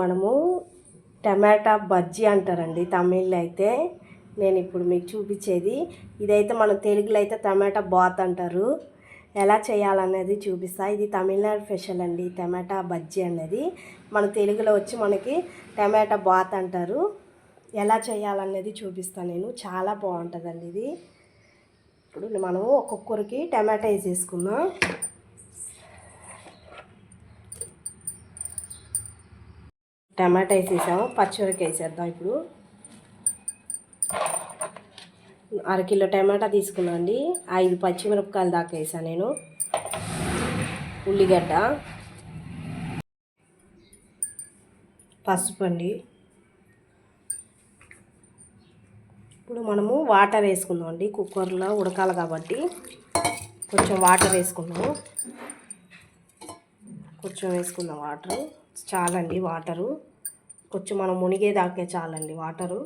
మనము టమాటా బజ్జీ అంటారండి తమిళ్ళో అయితే నేను ఇప్పుడు మీకు చూపించేది. ఇదైతే మన తెలుగులో అయితే టమాటా బాత్ అంటారు. ఎలా చేయాలనేది చూపిస్తా. ఇది తమిళనాడు స్పెషల్ అండి టమాటా బజ్జీ అనేది. మన తెలుగులో వచ్చి మనకి టమాటా బాత్ అంటారు. ఎలా చేయాలనేది చూపిస్తాను నేను. చాలా బాగుంటుందండి ఇది. ఇప్పుడు మనము ఒక్కొక్కరికి టమాటా వేసేసుకుందాం. టమాటా వేసేసాము పచ్చిమిరపకాయ వేసేద్దాం ఇప్పుడు. అరకిలో టమాటా తీసుకున్నాను అండి. ఐదు పచ్చిమిరపకాయలు దాకా వేసాను నేను. ఉల్లిగడ్డ. పసుపు అండి. ఇప్పుడు మనము వాటర్ వేసుకుందాం అండి. కుక్కర్లో ఉడకాలి కాబట్టి కొంచెం వాటర్ వేసుకుందాము. కొంచెం వేసుకుందాం వాటర్. చాలండి వాటరు. కొంచెం మనం మునిగేదాకే చాలండి వాటరు.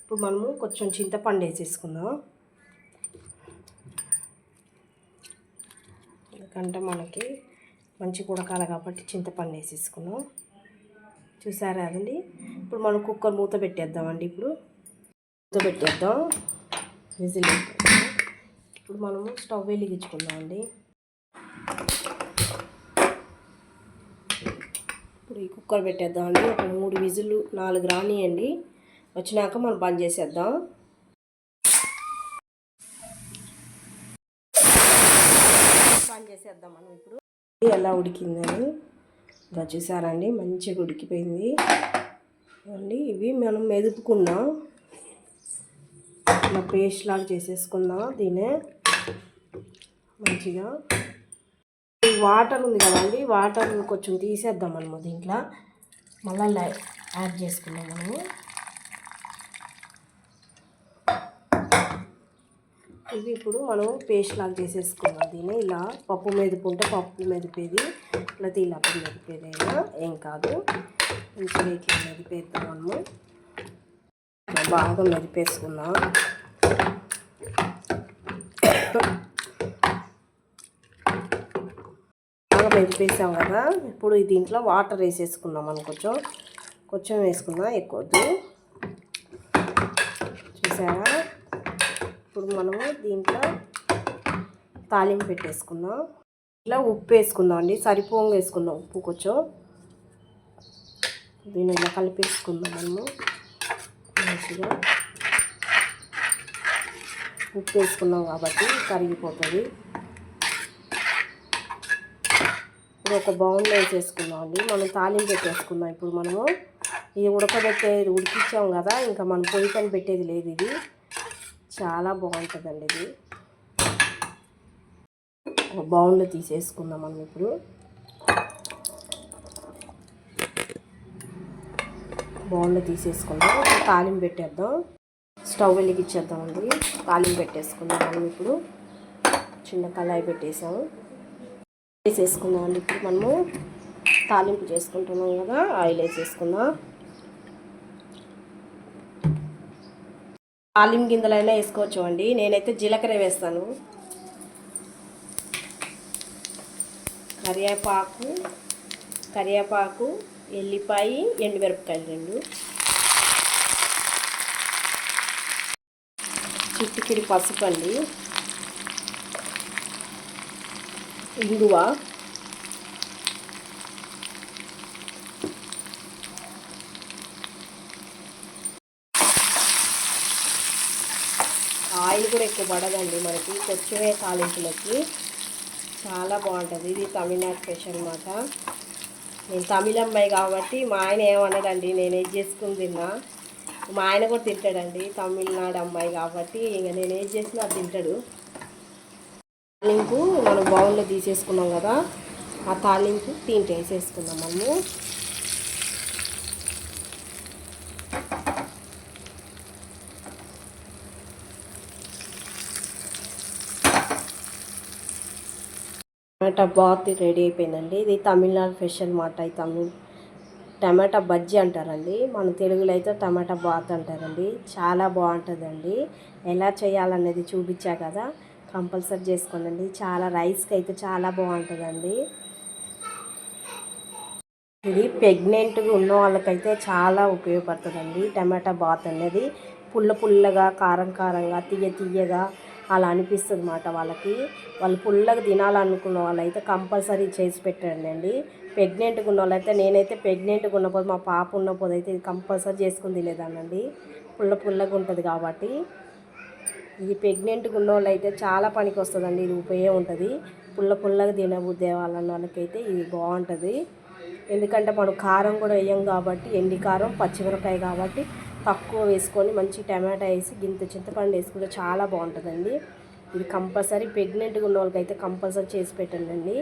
ఇప్పుడు మనము కొంచెం చింతపండు వేసేసుకుందాం. ఎందుకంటే మనకి మంచి ఉడకాలి కాబట్టి చింతపండు వేసేసుకున్నాం. చూసారా అదండి ఇప్పుడు మనం కుక్కర్ మూత పెట్టేద్దామండి ఇప్పుడు. మూత పెట్టేద్దాం. విజిల్ ఇప్పుడు మనము స్టవ్ వెలిగించుకుందాం అండి ఇప్పుడు ఈ కుక్కర్ పెట్టేద్దాం అండి. ఒక మూడు విజులు నాలుగు రానియండి. వచ్చినాక మనం బంద్ చేసేద్దాం. బంద్ చేసేద్దాం మనం ఇప్పుడు. ఎలా ఉడికిందని ఇలా చూసారండి మంచిగా ఉడికిపోయింది. అండి ఇవి మనం మెదుపుకుందాం. ఇలా పేస్ట్ లాగా చేసేసుకుందాం దీనే మంచిగా. వాటర్ ఉంది కదండి వాటర్ కొంచెం తీసేద్దాం మనము దీంట్లో. మళ్ళీ యాడ్ చేసుకున్నాం మనము. ఇది ఇప్పుడు మనం పేస్ట్ లాగా చేసేసుకున్నాం దీన్ని. ఇలా పప్పు మెదుపుంటే పప్పు మెదిపేది ఇలా తీలప్పు మెదిపేది అయినా ఏం కాదు. మంచిగా ఇట్లా మెదిపేద్దాం మనము. బాగా మెరిపేసుకున్నాం బాగా మెదిపేసాం కదా. ఇప్పుడు దీంట్లో వాటర్ వేసేసుకుందాం మనం కొంచెం. కొంచెం వేసుకుందాం ఎక్కువద్దు. చూసారా? ఇప్పుడు మనము దీంట్లో తాలింపు పెట్టేసుకుందాం. ఇట్లా ఉప్పు వేసుకుందాం అండి. సరిపోంగా వేసుకుందాం ఉప్పు కొంచెం. దీన్ని ఇలా కలిపేసుకుందాం మనము. మంచిగా. ఉప్పు వేసుకున్నాం కాబట్టి కరిగిపోతుంది. ఇప్పుడు ఒక బౌన్లో వేసేసుకుందాం అండి మనం తాలింపు పెట్టేసుకుందాం. ఇప్పుడు మనము ఇది ఉడకబెట్టేది ఉడికించాం కదా ఇంకా మనం పొయ్యి పని పెట్టేది లేదు ఇది. చాలా బాగుంటుందండి ఇది. ఒక బౌన్లో తీసేసుకుందాం మనం ఇప్పుడు. బౌన్లో తీసేసుకుందాం. తాలింపు పెట్టేద్దాం. స్టవ్ వెలిగించేద్దామండి. తాలింపు పెట్టేసుకుందాం మనం ఇప్పుడు. చిన్న కళాయి పెట్టేసాము వేసేసుకుందామండి ఇప్పుడు మనము తాలింపు చేసుకుంటున్నాం కదా ఆయిల్ వేసేసుకుందాం. తాలింపు గింజలైనా వేసుకోవచ్చు అండి నేనైతే జీలకర్ర వేస్తాను. కరివేపాకు కరివేపాకు ఎల్లిపాయ ఎండుమిరపకాయలు రెండు. చిట్టుకిడి పసుపు అండి. ఇంగువ. ఆయిల్ కూడా ఎక్కువ పడదండి మనకి కొచ్చివే తాలింపులకి. చాలా బాగుంటుంది. ఇది తమిళనాడు స్పెషల్ అనమాట నేను తమిళ అమ్మాయి కాబట్టి మా ఆయన ఏమన్నాడండి నేను ఏం చేసుకుని తిన్నా. మా ఆయన కూడా తింటాడండి తమిళనాడు అమ్మాయి కాబట్టి. ఇంక నేను ఏది చేసినా అది తింటాడు. తాలింపు మనం బౌల్లో తీసేసుకున్నాం కదా ఆ తాలింపు దీంట్లో వేసేసుకుందాం మనము. టమాటా బాత్ రెడీ అయిపోయిందండి. ఇది తమిళనాడు స్పెషల్ మాట ఈ తమిళ టమాటా బజ్జీ అంటారండి. మన తెలుగులో అయితే టమాటా బాత్ అంటారండి. చాలా బాగుంటుందండి. ఎలా చేయాలనేది చూపించా కదా. కంపల్సరీ చేసుకోండి చాలా రైస్కి అయితే చాలా బాగుంటుందండి. ఇది ప్రెగ్నెంట్గా ఉన్న వాళ్ళకైతే చాలా ఉపయోగపడుతుందండి. టమాటా బాత్ అనేది పుల్ల పుల్లగా కారం కారంగా తీయ తీయగా అలా అనిపిస్తుంది అన్నమాట వాళ్ళకి. వాళ్ళు పుల్లగా తినాలనుకున్న వాళ్ళైతే కంపల్సరీ చేసి పెట్టండి అండి ప్రెగ్నెంట్గా ఉన్న వాళ్ళైతే నేనైతే ప్రెగ్నెంట్గా ఉన్నప్పుడు మా పాప ఉన్నప్పుడు అయితే ఇది కంపల్సరీ చేసుకుని తినేదానండి పుల్ల పుల్లగా ఉంటుంది కాబట్టి. ఇది ప్రెగ్నెంట్గా ఉన్న వాళ్ళు అయితే చాలా పనికి వస్తుందండి ఇది ఉపయోగం ఉంటుంది. పుల్ల పుల్లగా తినబుద్దే వాళ్ళన్న వాళ్ళకైతే ఇది బాగుంటుంది. ఎందుకంటే మనం కారం కూడా వేయం కాబట్టి ఎండి కారం పచ్చిమిరపకాయ కాబట్టి తక్కువ వేసుకొని మంచి టమాటా వేసి గింత చింతపండు వేసుకుంటే చాలా బాగుంటుందండి. ఇది కంపల్సరీ ప్రెగ్నెంట్గా ఉన్న వాళ్ళకైతే కంపల్సరీ చేసి పెట్టండి